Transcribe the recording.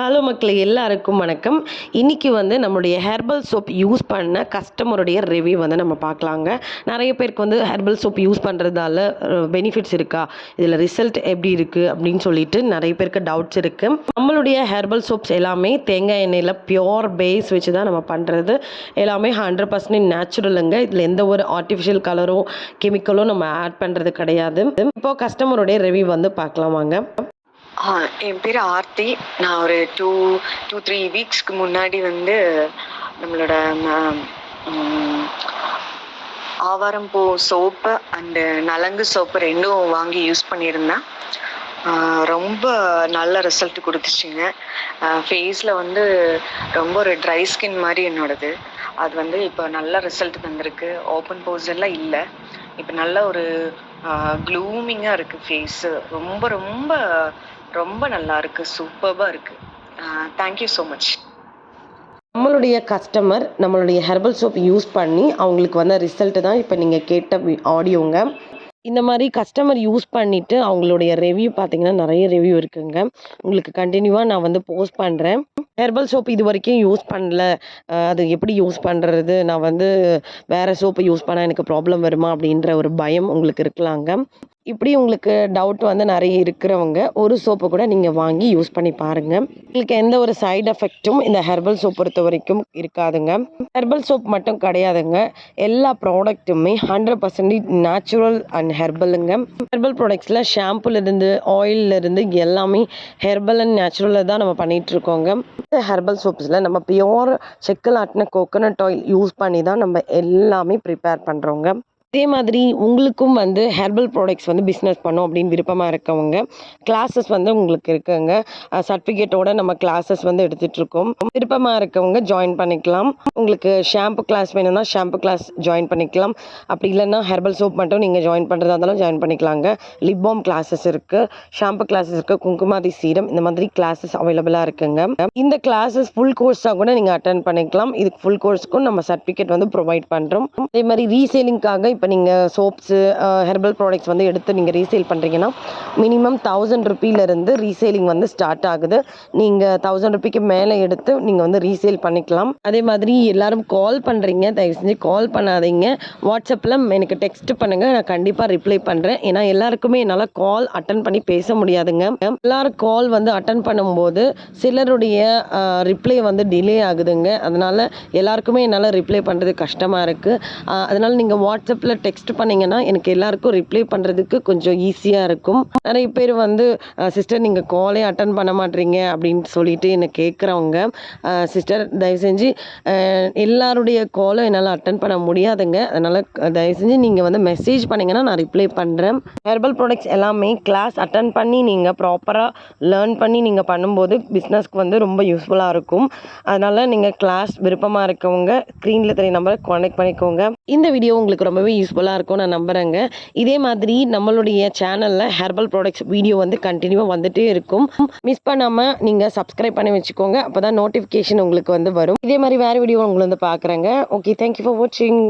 Hello மக்களை எல்லாருக்கும் வணக்கம். இன்றைக்கி வந்து நம்மளுடைய ஹெர்பல் சோப் யூஸ் பண்ண கஸ்டமருடைய ரிவ்யூ வந்து நம்ம பார்க்கலாங்க. நிறைய பேருக்கு வந்து ஹெர்பல் சோப் யூஸ் பண்ணுறதால பெனிஃபிட்ஸ் இருக்கா? இதில் ரிசல்ட் எப்படி இருக்குது அப்படின்னு சொல்லிட்டு நிறைய பேருக்கு டவுட்ஸ் இருக்குது நம்மளுடைய ஹெர்பல் சோப்ஸ் எல்லாமே தேங்காய் எண்ணெயில் பியோர் பேஸ் வச்சு தான் நம்ம பண்ணுறது எல்லாமே ஹண்ட்ரட் பர்சன்டேஜ் நேச்சுரலுங்க இதில் எந்த ஒரு ஆர்டிஃபிஷியல் கலரும் கெமிக்கலும் நம்ம ஆட் பண்ணுறது கிடையாது. இப்போது கஸ்டமருடைய ரிவ்யூ வந்து பார்க்கலாம் வாங்க என் பேர் ஆர்த்தி. நான் ஒரு டூ டூ த்ரீ வீக்ஸ்க்கு முன்னாடி வந்து நம்மளோட ஆவாரம் பூ சோப்பு அண்டு நலங்கு சோப்பு ரெண்டும் வாங்கி யூஸ் பண்ணியிருந்தேன். ரொம்ப நல்ல ரிசல்ட் கொடுத்துச்சிங்க. ஃபேஸில் வந்து ரொம்ப ஒரு ட்ரை ஸ்கின் மாதிரி என்னோடது. அது வந்து இப்போ நல்ல ரிசல்ட் வந்திருக்கு ஓப்பன் போஸ் எல்லாம் இல்லை. இப்போ நல்ல ஒரு க்ளூமிங்காக இருக்குது ஃபேஸு ரொம்ப ரொம்ப ரொம்ப நல்லா இருக்கு. சூப்பராக இருக்கு தேங்க்யூ ஸோ மச் நம்மளுடைய கஸ்டமர் நம்மளுடைய ஹெர்பல் சோப் யூஸ் பண்ணி அவங்களுக்கு வந்த ரிசல்ட்டு தான் இப்போ நீங்கள் கேட்ட ஆடியோங்க இந்த மாதிரி கஸ்டமர் யூஸ் பண்ணிவிட்டு அவங்களுடைய ரிவ்யூ பார்த்தீங்கன்னா நிறைய ரிவ்யூ இருக்குங்க. உங்களுக்கு கண்டினியூவாக நான் வந்து போஸ்ட் பண்ணுறேன் ஹெர்பல் சோப் இது வரைக்கும் யூஸ் பண்ணல. அது எப்படி யூஸ் பண்ணுறது நான் வந்து வேறு சோப்பு யூஸ் பண்ணால் எனக்கு ப்ராப்ளம் வருமா? அப்படின்ற ஒரு பயம் உங்களுக்கு இருக்கலாங்க. இப்படி உங்களுக்கு டவுட் வந்து நிறைய இருக்கிறவங்க ஒரு சோப்பு கூட நீங்கள் வாங்கி யூஸ் பண்ணி பாருங்கள் உங்களுக்கு எந்த ஒரு சைடு எஃபெக்ட்டும் இந்த ஹெர்பல் சோப் பொறுத்த வரைக்கும் இருக்காதுங்க. ஹெர்பல் சோப் மட்டும் கிடையாதுங்க. எல்லா ப்ராடக்ட்டுமே ஹண்ட்ரட் பர்சன்டேஜ் நேச்சுரல் அண்ட் ஹெர்பலுங்க ஹெர்பல் ப்ராடக்ட்ஸில் ஷாம்புலேருந்து ஆயிலிருந்து எல்லாமே ஹெர்பல் அண்ட் நேச்சுரலில் தான் நம்ம பண்ணிகிட்டு இருக்கோங்க. இந்த ஹெர்பல் சோப்ஸில் நம்ம பியோர் செக்கல் ஆட்டின கோகோனட் ஆயில் யூஸ் பண்ணி தான் நம்ம எல்லாமே ப்ரிப்பேர் பண்ணுறோங்க இதே மாதிரி உங்களுக்கும் வந்து ஹெர்பல் ப்ராடக்ட்ஸ் வந்து பிஸ்னஸ் பண்ணோம் அப்படின்னு விருப்பமாக இருக்கவங்க கிளாஸஸ் வந்து உங்களுக்கு இருக்குங்க. சர்டிஃபிகேட்டோட நம்ம கிளாஸஸ் வந்து எடுத்துகிட்ருக்கோம் விருப்பமாக இருக்கவங்க ஜாயின் பண்ணிக்கலாம். உங்களுக்கு ஷாம்பு கிளாஸ் வேணும்னா ஷாம்பு கிளாஸ் ஜாயின் பண்ணிக்கலாம். அப்படி இல்லைன்னா ஹெர்பல் சோப் மட்டும் நீங்கள் ஜாயின் பண்ணுறதா இருந்தாலும் ஜாயின் பண்ணிக்கலாங்க. லிப் பாம் கிளாஸஸ் இருக்குது ஷாம்பு கிளாஸஸ் இருக்குது குங்குமாதி சீரம் இந்த மாதிரி கிளாஸஸ் அவைலபிளாக இருக்குங்க. இந்த கிளாஸஸ் ஃபுல் கோர்ஸாக கூட நீங்கள் அட்டன் பண்ணிக்கலாம். இதுக்கு ஃபுல் கோர்ஸுக்கும் நம்ம சர்டிஃபிகேட் வந்து ப்ரொவைட் பண்ணுறோம் அதே மாதிரி ரீசேலிங்காக இப்போ நீங்கள் சோப்ஸு ஹெர்பல் ப்ராடக்ட்ஸ் வந்து எடுத்து நீங்கள் ரீசேல் பண்ணுறீங்கன்னா மினிமம் தௌசண்ட் ருபீலேருந்து ரீசேலிங் வந்து ஸ்டார்ட் ஆகுது. நீங்கள் தௌசண்ட் ருப்பிக்கு மேலே எடுத்து நீங்கள் வந்து ரீசேல் பண்ணிக்கலாம். அதே மாதிரி எல்லாரும் கால் பண்ணுறீங்க தயவு செஞ்சு கால் பண்ணாதீங்க. வாட்ஸ்அப்பில் எனக்கு டெக்ஸ்ட் பண்ணுங்கள் நான் கண்டிப்பாக ரிப்ளை பண்ணுறேன் ஏன்னா எல்லாருக்குமே என்னால் கால் அட்டன் பண்ணி பேச முடியாதுங்க. எல்லோரும் கால் வந்து அட்டன் பண்ணும்போது சிலருடைய ரிப்ளை வந்து டிலே ஆகுதுங்க. அதனால் எல்லாருக்குமே என்னால் ரிப்ளை பண்ணுறது கஷ்டமாக இருக்குது அதனால் நீங்கள் வாட்ஸ்அப்பில் டெக்ஸ்ட் பண்ணிங்கன்னா எனக்கு எல்லாருக்கும் ரிப்ளை பண்ணுறதுக்கு கொஞ்சம் ஈஸியாக இருக்கும். நிறைய பேர் வந்து சிஸ்டர் நீங்கள் காலே அட்டன் பண்ண மாட்டீங்க அப்படின்னு சொல்லிட்டு என்னை கேட்குறவங்க சிஸ்டர் தயவு செஞ்சு எல்லாருடைய காலும் என்னால் அட்டன் பண்ண முடியாதுங்க. அதனால் தயவு செஞ்சு நீங்கள் வந்து மெசேஜ் பண்ணிங்கன்னா நான் ரிப்ளை பண்ணுறேன் ஹெர்பல் ப்ராடக்ட்ஸ் எல்லாமே கிளாஸ் அட்டன் பண்ணி நீங்கள் ப்ராப்பராக லேர்ன் பண்ணி நீங்கள் பண்ணும்போது பிஸ்னஸ்க்கு வந்து ரொம்ப யூஸ்ஃபுல்லாக இருக்கும். அதனால் நீங்கள் கிளாஸ் விருப்பமாக இருக்கவங்க ஸ்க்ரீனில் தெரிய நம்பரை கான்டாக்ட் பண்ணிக்கோங்க. இந்த வீடியோ உங்களுக்கு ரொம்பவே யூஸ்ஃபுல்லாக இருக்கும் நான் நம்புகிறேங்க இதே மாதிரி நம்மளுடைய சேனலில் ஹெர்பல் ப்ராடக்ட்ஸ் வீடியோ வந்து கண்டினியூவாக வந்துட்டே இருக்கும். மிஸ் பண்ணாமல் நீங்கள் சப்ஸ்கிரைப் பண்ணி வச்சுக்கோங்க அப்போ தான் நோட்டிஃபிகேஷன் உங்களுக்கு வந்து வரும். இதே மாதிரி வேறு வீடியோ உங்களை வந்து பார்க்குறேங்க ஓகே தேங்க்யூ ஃபார் வாட்சிங்